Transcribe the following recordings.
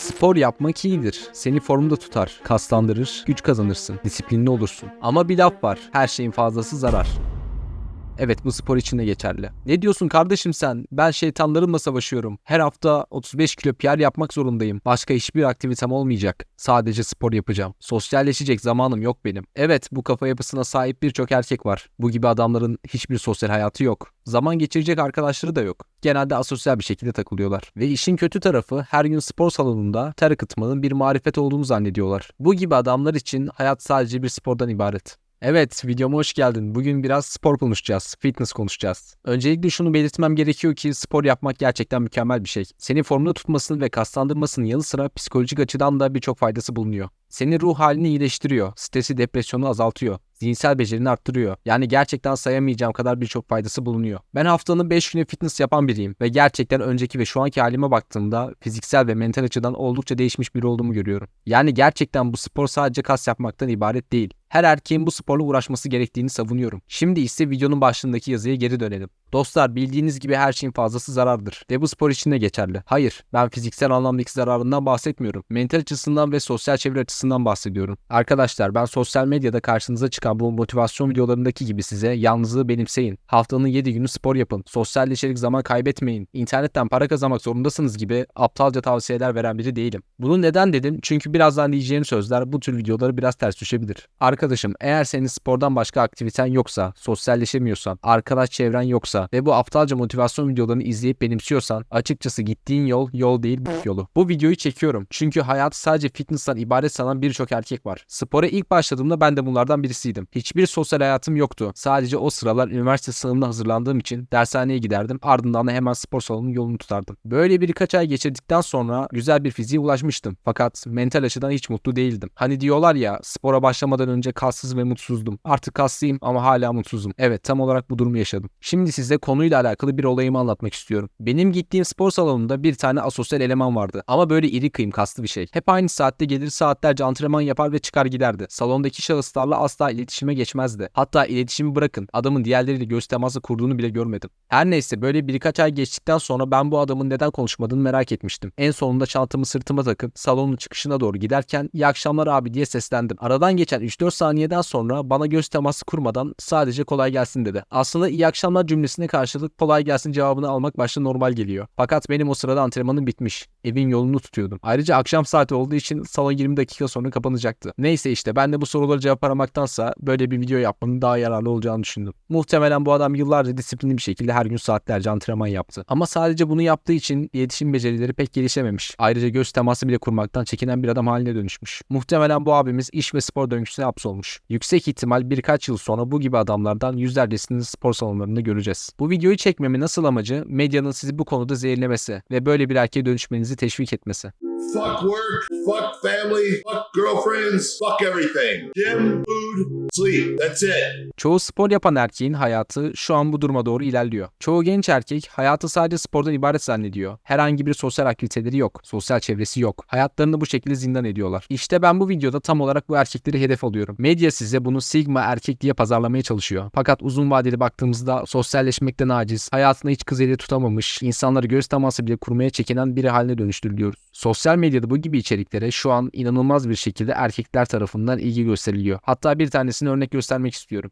Spor yapmak iyidir. Seni formda tutar, kaslandırır, güç kazanırsın, disiplinli olursun. Ama bir laf var, her şeyin fazlası zarar. Evet bu spor için de geçerli. Ne diyorsun kardeşim sen? Ben şeytanlarımla savaşıyorum. Her hafta 35 kilo PR yapmak zorundayım. Başka hiçbir aktivitem olmayacak. Sadece spor yapacağım. Sosyalleşecek zamanım yok benim. Evet bu kafa yapısına sahip birçok erkek var. Bu gibi adamların hiçbir sosyal hayatı yok. Zaman geçirecek arkadaşları da yok. Genelde asosyal bir şekilde takılıyorlar. Ve işin kötü tarafı her gün spor salonunda ter akıtmanın bir marifet olduğunu zannediyorlar. Bu gibi adamlar için hayat sadece bir spordan ibaret. Evet, videoma hoş geldin. Bugün biraz spor konuşacağız, fitness konuşacağız. Öncelikle şunu belirtmem gerekiyor ki spor yapmak gerçekten mükemmel bir şey. Seni formda tutmasının ve kaslandırmasının yanı sıra psikolojik açıdan da birçok faydası bulunuyor. Senin ruh halini iyileştiriyor, stresi, depresyonu azaltıyor, zihinsel becerini arttırıyor. Yani gerçekten sayamayacağım kadar birçok faydası bulunuyor. Ben haftanın 5 günü fitness yapan biriyim ve gerçekten önceki ve şu anki halime baktığımda fiziksel ve mental açıdan oldukça değişmiş biri olduğumu görüyorum. Yani gerçekten bu spor sadece kas yapmaktan ibaret değil. Her erkeğin bu sporla uğraşması gerektiğini savunuyorum. Şimdi ise videonun başlığındaki yazıya geri dönelim. Dostlar bildiğiniz gibi her şeyin fazlası zarardır. Ve bu spor için de geçerli. Hayır, ben fiziksel anlamdaki zararından bahsetmiyorum. Mental açısından ve sosyal çevre açısından bahsediyorum. Arkadaşlar ben sosyal medyada karşınıza çıkan bu motivasyon videolarındaki gibi size yalnızlığı benimseyin. Haftanın 7 günü spor yapın. Sosyalleşerek zaman kaybetmeyin. İnternetten para kazanmak zorundasınız gibi aptalca tavsiyeler veren biri değilim. Bunu neden dedim? Çünkü birazdan diyeceğim sözler bu tür videoları biraz ters düşebilir. Arkadaşım eğer senin spordan başka aktiviten yoksa, sosyalleşemiyorsan, arkadaş çevren yoksa ve bu aptalca motivasyon videolarını izleyip benimsiyorsan açıkçası gittiğin yol yol değil bu yolu. Bu videoyu çekiyorum çünkü hayat sadece fitness'tan ibaret sanan birçok erkek var. Spora ilk başladığımda ben de bunlardan birisiydim. Hiçbir sosyal hayatım yoktu. Sadece o sıralar üniversite sınavına hazırlandığım için dershaneye giderdim. Ardından da hemen spor salonunun yolunu tutardım. Böyle birkaç ay geçirdikten sonra güzel bir fiziğe ulaşmıştım. Fakat mental açıdan hiç mutlu değildim. Hani diyorlar ya spora başlamadan önce kassız ve mutsuzdum. Artık kaslıyım ama hala mutsuzum. Evet tam olarak bu durumu yaşadım. Şimdi size konuyla alakalı bir olayımı anlatmak istiyorum. Benim gittiğim spor salonunda bir tane asosyal eleman vardı. Ama böyle iri kıyım kaslı bir şey. Hep aynı saatte gelir saatlerce antrenman yapar ve çıkar giderdi. Salondaki şahıslarla asla iletişime geçmezdi. Hatta iletişimi bırakın adamın diğerleriyle göz teması kurduğunu bile görmedim. Her neyse böyle birkaç ay geçtikten sonra ben bu adamın neden konuşmadığını merak etmiştim. En sonunda çantamı sırtıma takıp salonun çıkışına doğru giderken iyi akşamlar abi diye seslendim. Aradan geçen 3-4 saniyeden sonra bana göz teması kurmadan sadece kolay gelsin dedi. Aslında iyi akşamlar cümlesine karşılık kolay gelsin cevabını almak başta normal geliyor. Fakat benim o sırada antrenmanım bitmiş. Evin yolunu tutuyordum. Ayrıca akşam saati olduğu için salon 20 dakika sonra kapanacaktı. Neyse işte ben de bu soruları cevap aramaktansa böyle bir video yapmanın daha yararlı olacağını düşündüm. Muhtemelen bu adam yıllarca disiplinli bir şekilde her gün saatlerce antrenman yaptı. Ama sadece bunu yaptığı için iletişim becerileri pek gelişememiş. Ayrıca göz teması bile kurmaktan çekinen bir adam haline dönüşmüş. Muhtemelen bu abimiz iş ve spor döngüsüne hapsolmuş. Yüksek ihtimal birkaç yıl sonra bu gibi adamlardan yüzlercesini spor salonlarında göreceğiz. Bu videoyu çekmemin nasıl amacı medyanın sizi bu konuda zehirlemesi ve böyle bir erkeğe dönüşmenizi teşvik etmesi. Fuck work, fuck family, fuck girlfriends, fuck everything. Gym, food, sleep. That's it. Çoğu spor yapan erkeğin hayatı şu an bu duruma doğru ilerliyor. Çoğu genç erkek hayatı sadece spordan ibaret zannediyor. Herhangi bir sosyal aktiviteleri yok, sosyal çevresi yok. Hayatlarını bu şekilde zindan ediyorlar. İşte ben bu videoda tam olarak bu erkekleri hedef alıyorum. Medya size bunu sigma erkek diye pazarlamaya çalışıyor. Fakat uzun vadeli baktığımızda sosyalleşmekten aciz, hayatında hiç kız eli tutamamış, insanları göz teması bile kurmaya çekinen biri haline dönüştürülüyoruz. Sosyal medyada bu gibi içeriklere şu an inanılmaz bir şekilde erkekler tarafından ilgi gösteriliyor. Hatta bir tanesini örnek göstermek istiyorum.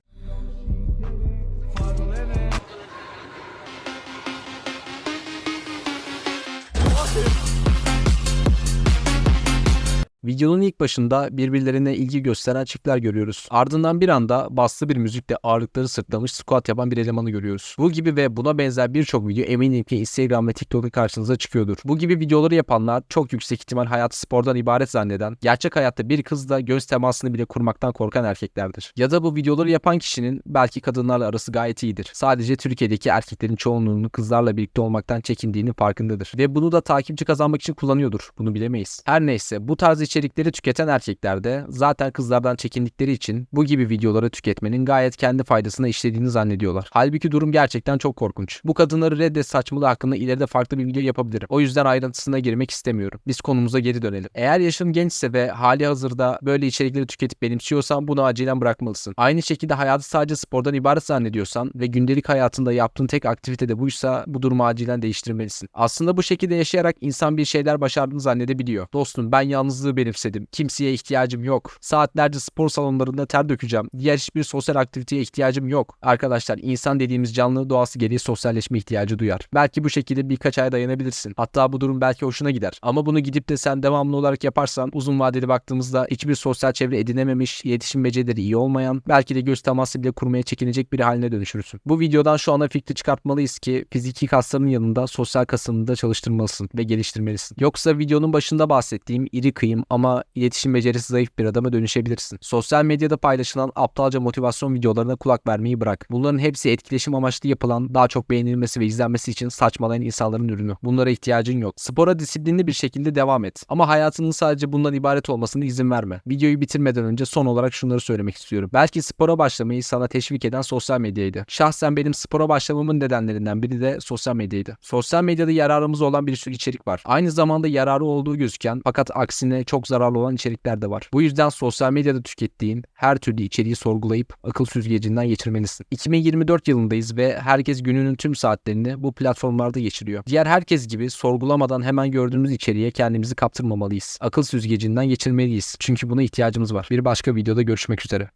Videonun ilk başında birbirlerine ilgi gösteren çiftler görüyoruz. Ardından bir anda baslı bir müzikle ağırlıkları sırtlamış squat yapan bir elemanı görüyoruz. Bu gibi ve buna benzer birçok video eminim ki Instagram ve TikTok'ta karşınıza çıkıyordur. Bu gibi videoları yapanlar çok yüksek ihtimal hayatı spordan ibaret zanneden, gerçek hayatta bir kızla göz temasını bile kurmaktan korkan erkeklerdir. Ya da bu videoları yapan kişinin belki kadınlarla arası gayet iyidir. Sadece Türkiye'deki erkeklerin çoğunluğunun kızlarla birlikte olmaktan çekindiğinin farkındadır. Ve bunu da takipçi kazanmak için kullanıyordur. Bunu bilemeyiz. Her neyse bu tarz içerik içerikleri tüketen erkekler de zaten kızlardan çekindikleri için bu gibi videoları tüketmenin gayet kendi faydasına işlediğini zannediyorlar. Halbuki durum gerçekten çok korkunç. Bu kadınları reddet saçmalığı hakkında ileride farklı bir video yapabilirim. O yüzden ayrıntısına girmek istemiyorum. Biz konumuza geri dönelim. Eğer yaşın gençse ve hali hazırda böyle içerikleri tüketip benimsiyorsan bunu acilen bırakmalısın. Aynı şekilde hayatı sadece spordan ibaret zannediyorsan ve gündelik hayatında yaptığın tek aktivite de buysa bu durumu acilen değiştirmelisin. Aslında bu şekilde yaşayarak insan bir şeyler başardığını zannedebiliyor. Dostum ben yalnızlığı benimsedim. Kimseye ihtiyacım yok. Saatlerce spor salonlarında ter dökeceğim. Diğer hiçbir sosyal aktiviteye ihtiyacım yok. Arkadaşlar insan dediğimiz canlı doğası gereği sosyalleşme ihtiyacı duyar. Belki bu şekilde birkaç ay dayanabilirsin. Hatta bu durum belki hoşuna gider. Ama bunu gidip de sen devamlı olarak yaparsan uzun vadeli baktığımızda hiçbir sosyal çevre edinememiş, iletişim becerileri iyi olmayan, belki de göz teması bile kurmaya çekinecek bir haline dönüşürsün. Bu videodan şu ana fikri çıkartmalıyız ki fiziki kasların yanında sosyal kasını da çalıştırmalısın ve geliştirmelisin. Yoksa videonun başında bahsettiğim iri kıyım ama iletişim becerisi zayıf bir adama dönüşebilirsin. Sosyal medyada paylaşılan aptalca motivasyon videolarına kulak vermeyi bırak. Bunların hepsi etkileşim amaçlı yapılan, daha çok beğenilmesi ve izlenmesi için saçmalayan insanların ürünü. Bunlara ihtiyacın yok. Spora disiplinli bir şekilde devam et. Ama hayatının sadece bundan ibaret olmasına izin verme. Videoyu bitirmeden önce son olarak şunları söylemek istiyorum. Belki spora başlamayı sana teşvik eden sosyal medyaydı. Şahsen benim spora başlamamın nedenlerinden biri de sosyal medyaydı. Sosyal medyada yararımız olan bir sürü içerik var. Aynı zamanda yararı olduğu gözüken fakat aksine çok zararlı olan içerikler de var. Bu yüzden sosyal medyada tükettiğin her türlü içeriği sorgulayıp akıl süzgecinden geçirmelisin. 2024 yılındayız ve herkes gününün tüm saatlerini bu platformlarda geçiriyor. Diğer herkes gibi sorgulamadan hemen gördüğümüz içeriğe kendimizi kaptırmamalıyız. Akıl süzgecinden geçirmeliyiz. Çünkü buna ihtiyacımız var. Bir başka videoda görüşmek üzere.